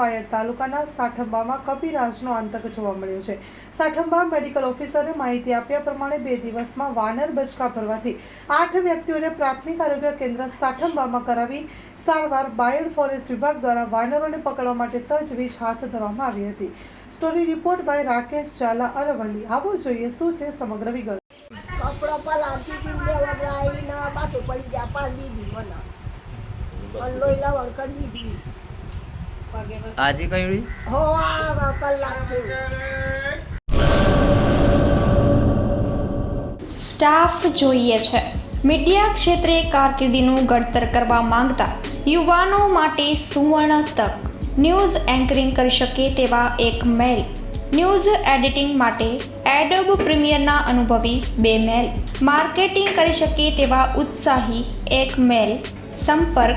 બાયડ તાલુકાના સાઠંબામાં કપિરાજનો આતંક જોવા મળ્યો છે. સાઠંબા મેડિકલ ઓફિસરે માહિતી આપ્યા પ્રમાણે બે દિવસમાં વાનર બચકા ભરવાથી આઠ વ્યક્તિઓને પ્રાથમિક આરોગ્ય કેન્દ્ર સાઠંબામાં કરાવી સારવાર બાયડ ફોરેસ્ટ વિભાગ દ્વારા વાનરોને પકડવા માટે તજવીજ હાથ ધરવામાં આવી હતી. Story report by Rakesh Zala Aravalli. આવું જોઈએ શું છે સમગ્ર વિગત. કપડાં બે વગડાઈને બાથું પડી ગયા પાડી દીધી મને અને લોહી લવણ કરી દીધી આજે કઈ હો સ્ટાફ જોઈએ છે. મીડિયા ક્ષેત્રે કારકિર્દીનું ઘડતર કરવા માંગતા યુવાનો માટે સુવર્ણ તક. ન્યૂઝ એન્કરિંગ કરી શકે તેવા એક મેલ. ન્યૂઝ એડિટિંગ માટે એડોબ પ્રીમિયરના અનુભવી બે મેલ. માર્કેટિંગ કરી શકે તેવા ઉત્સાહી એક મેલ. સંપર્ક